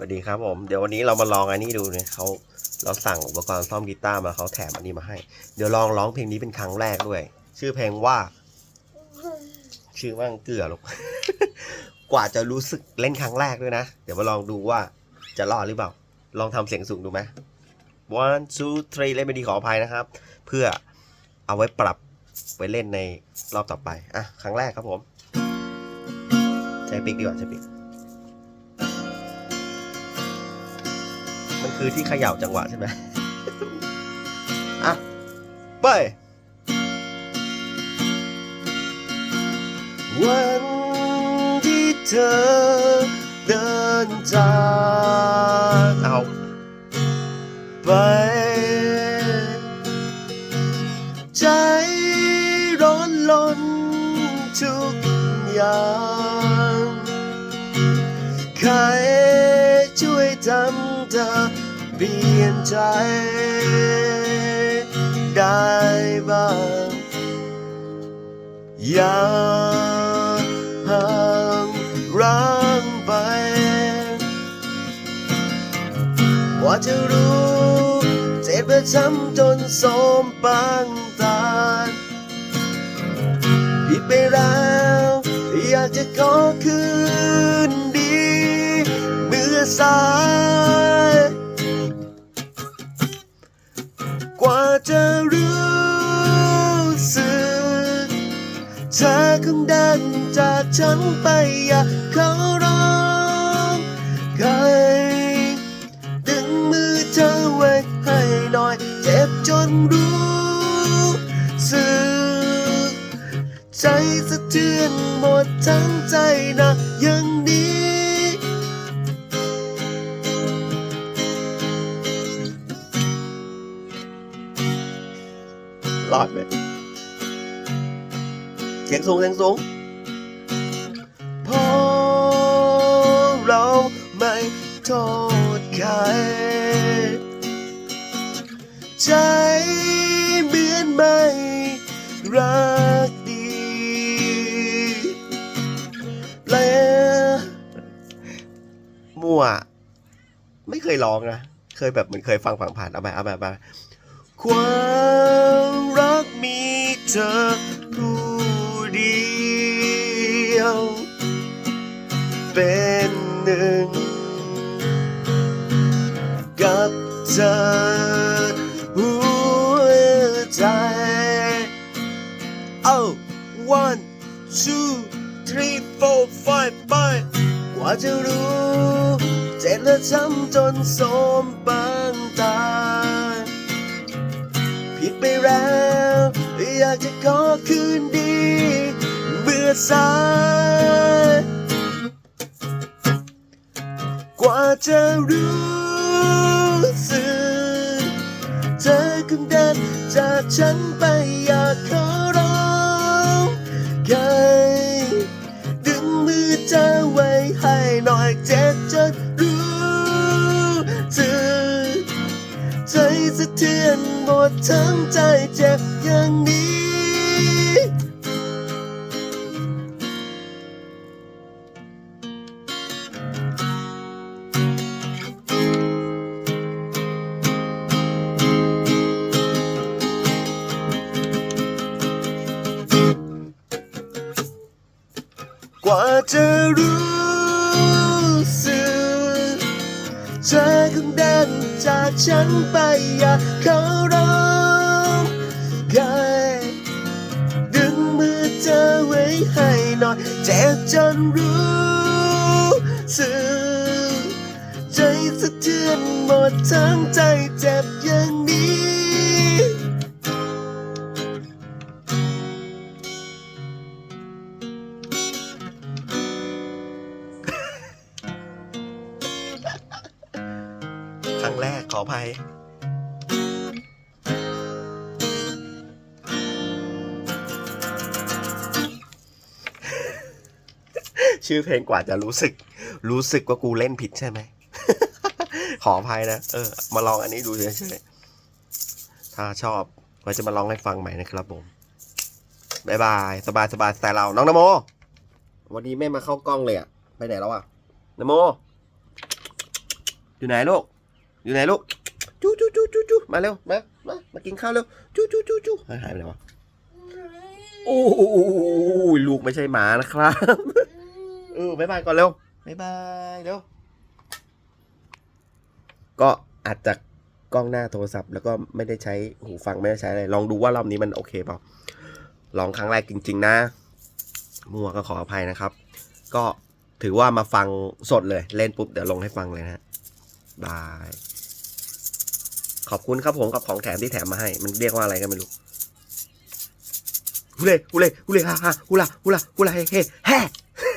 สวัสดีครับผมเดี๋ยววันนี้เรามาลองอันนี้ดูเนี่ยเขาเราสั่งอุปกรณ์ซ่อมกีตาร์มาเขาแถมอันนี้มาให้ เดี๋ยวลองร้องเพลงนี้เป็นครั้งแรกด้วย ชื่อเพลงว่า ชื่อว่างเกลือลูกกว่าจะรู้สึกเล่นครั้งแรกด้วยนะ เดี๋ยวมาลองดูว่าจะรอดหรือเปล่า ลองทำเสียงสูงดูไหม one two three เล่นไม่ดีขออภัยนะครับ เพื่อเอาไว้ปรับไว้เล่นในรอบต่อไปอะครั้งแรกครับผมใช้ปิกดีกว่าใช้ปิก มันคือที่เขย่าจังหวะใช่ไหมอะไปวันที่เธอเดินจากเอาไป ใจร้อนลนทุกอย่าง ลี่ยนใจ ได้บ้างอย่าห่างร้างไป ว่าจะรู้เจ็บและช้ำจนสมปางตาผิดไปแล้วอยากจะขอคืนดี เมื่อสา คงเดินจากฉันไปอยากเขาร้องใครดึงมือเธอไว้ให้หน่อย เจ็บจนรู้สึกใจสะเทือนหมดทั้ง เสียงสูงเสียงสูงเพราะเราไม่โทษใคร ใจเหมือนไม่รักดีแปลมั่ว ไม่เคยร้องนะ เคยแบบเหมือนเคยฟังผ่านๆเอาไปเอาไปเอาไปความรักมีเธอ ยวเป็นหนึ่ง กับเธอหัวใจ Oh one two three four five ไปกว่าจะรู้เจ็บและช้ำจนสมปางตา ผิดไปแล้ว อยากจะขอคืนดีือสาย กว่าจะรู้สึกเธอคงเดินจากฉันไปอยากขอร้องใครดึงมือเธอไว้ให้หน่อยเจ็บจนรู้สึกใจสะเทือนหมดทั้งใจเจ็บอย่างนี้ ว่าจะรู้สึกเธอคงเดินจากฉันไปอยากเขาร้องใครดึงมือเธอไว้ให้หน่อยเจ็บจนรู้สึกใจสะเทือนหมดทั้งใจเจ็บย่าง รั้งแรกขออภัยชื่อเพลงกว่าจะรู้สึก รู้สึกว่ากูเล่นผิดใช่ไหม ขออภัยนะ เออ มาลองอันนี้ดูเฉยๆถ้าชอบก็จะมาลองให้ฟังใหม่นะครับผมบายบาย สบายสบายสไตล์เรา น้องนโม วันนี้ไม่มาเข้ากล้องเลยอะไปไหนแล้วอะนโม อยู่ไหนลูก อยู่ไหนลูกจู้จู้จู้จู้จู้มาเร็วมามามากินข้าวเร็วจู้จู้จู้จู้หายไปไหนวะโอ้โหลูกไม่ใช่หมานะครับเออบายบายก่อนเร็วบายบายเร็วก็อาจจะกล้องหน้าโทรศัพท์ แล้วก็ไม่ได้ใช้หูฟังไม่ได้ใช้อะไรลองดูว่ารอบนี้มันโอเคเปล่าลองครั้งแรกจริง ๆ นะ มัวก็ขออภัยนะครับ ก็ถือว่ามาฟังสดเลย เล่นปุ๊บเดี๋ยวลงให้ฟังเลยนะฮะบาย ขอบคุณครับผมกับของแถมที่แถมมาให้ มันเรียกว่าอะไรก็ไม่รู้ฮูเล่ฮูเล่ฮูเล่ฮ่าฮ่าฮูลาฮูลาฮูลาเฮ่เฮ่แฮ่